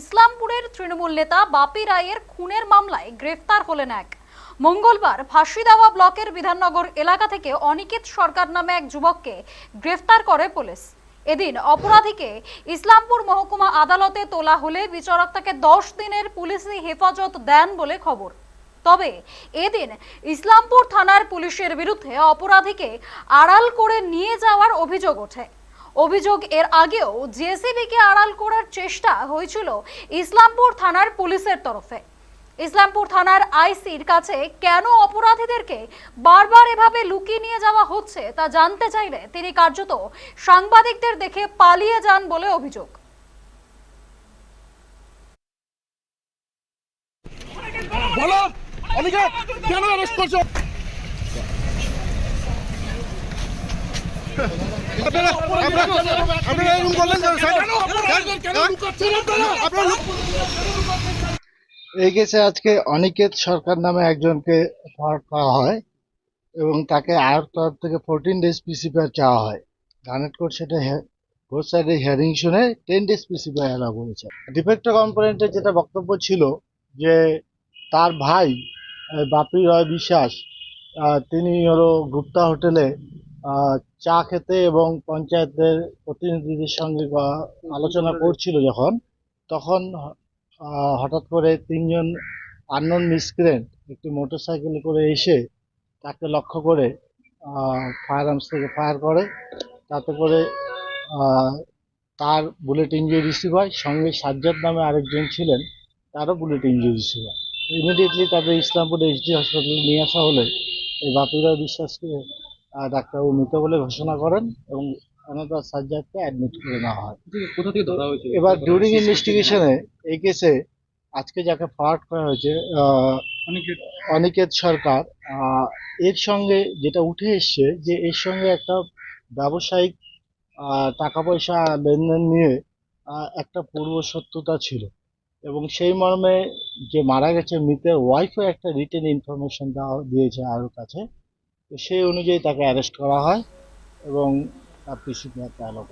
ইসলামপুরের তৃণমূল নেতা বাপি রায়ের খুনের মামলায় গ্রেফতার হলেন এক। মঙ্গলবার ফাঁসিদাওয়া ব্লকের বিধাননগর এলাকা থেকে অনিকেত সরকার নামে এক যুবককে গ্রেফতার করে পুলিশ। এদিন অপরাধীকে ইসলামপুর মহকুমা আদালতে তোলা হলে বিচারক তাকে দশ দিনের পুলিশি হেফাজত দেন বলে খবর। তবে এদিন ইসলামপুর থানার পুলিশের বিরুদ্ধে অপরাধীকে আড়াল করে নিয়ে যাওয়ার অভিযোগ ওঠে। অভিযোগ এর আগেও জেসিবিকে আড়াল করার চেষ্টা হয়েছিল ইসলামপুর থানার পুলিশের তরফে। ইসলামপুর থানার আইসির কাছে কেন অপরাধীদেরকে বারবার এভাবে লুকিয়ে নিয়ে যাওয়া হচ্ছে তা জানতে চাইলে তিনি কার্যত সাংবাদিকদের দেখে পালিয়ে যান বলে অভিযোগ। কেন আপনারা আপনারা এরকম করলেন এই কেসে আজকে অনিকেত সরকার নামে একজনকে করা হয় এবং তাকে আয়ের তরফ থেকে ফোরটিন ডেজ পিসিপিআর চাওয়া হয়। গানেট কোর্ট সেটা কোর্ট সাইডে হিয়ারিং শুনে টেন ডেজ পিসিপিআর অ্যালাউ করেছে। ডিফেক্ট কম্পোনেন্টের যেটা বক্তব্য ছিল যে তার ভাই বাপি রয় বিশ্বাস তিনি হলো গুপ্তা হোটেলে চা খেতে এবং পঞ্চায়েতের প্রতিনিধিদের সঙ্গে আলোচনা করছিল যখন তখন হঠাৎ করে তিনজন আননোন মিসক্রেন্ট একটি মোটরসাইকেলে করে এসে তাকে লক্ষ্য করে ফায়ার আর্মস থেকে ফায়ার করে। তাতে করে তার বুলেট ইঞ্জুরি রিসিভ হয়। সঙ্গে সাজ্জাদ নামে আরেকজন ছিলেন তারও বুলেট ইঞ্জুরি রিসিভ হয়। ইমিডিয়েটলি তাদের ইসলামপুর এইচডি হাসপাতালে নিয়ে আসা হলে এই বাপিরা বিশ্বাসকে ডাক্তারবাবু মৃত বলে ঘোষণা করেন এবং অনাদার সাজ্জাদকে অ্যাডমিট করে নেওয়া হয়। কোথা থেকে ধরা হয়েছে? এবার ডিউরিং ইনভেস্টিগেশনে এই কেসে আজকে যাকে ফায়ার করা হয়েছে অনিকেত। সরকার এর সঙ্গে যেটা উঠে এসছে যে এর সঙ্গে একটা ব্যবসায়িক টাকা পয়সা লেনদেন নিয়ে একটা পূর্ব সত্যতা ছিল এবং সেই মর্মে যে মারা গেছে মৃতের ওয়াইফও একটা রিটেন ইনফরমেশন দেওয়া দিয়েছে আরও কাছে। সেই অনুযায়ী তাকে অ্যারেস্ট করা হয় এবং তার পিসিপিআর চালক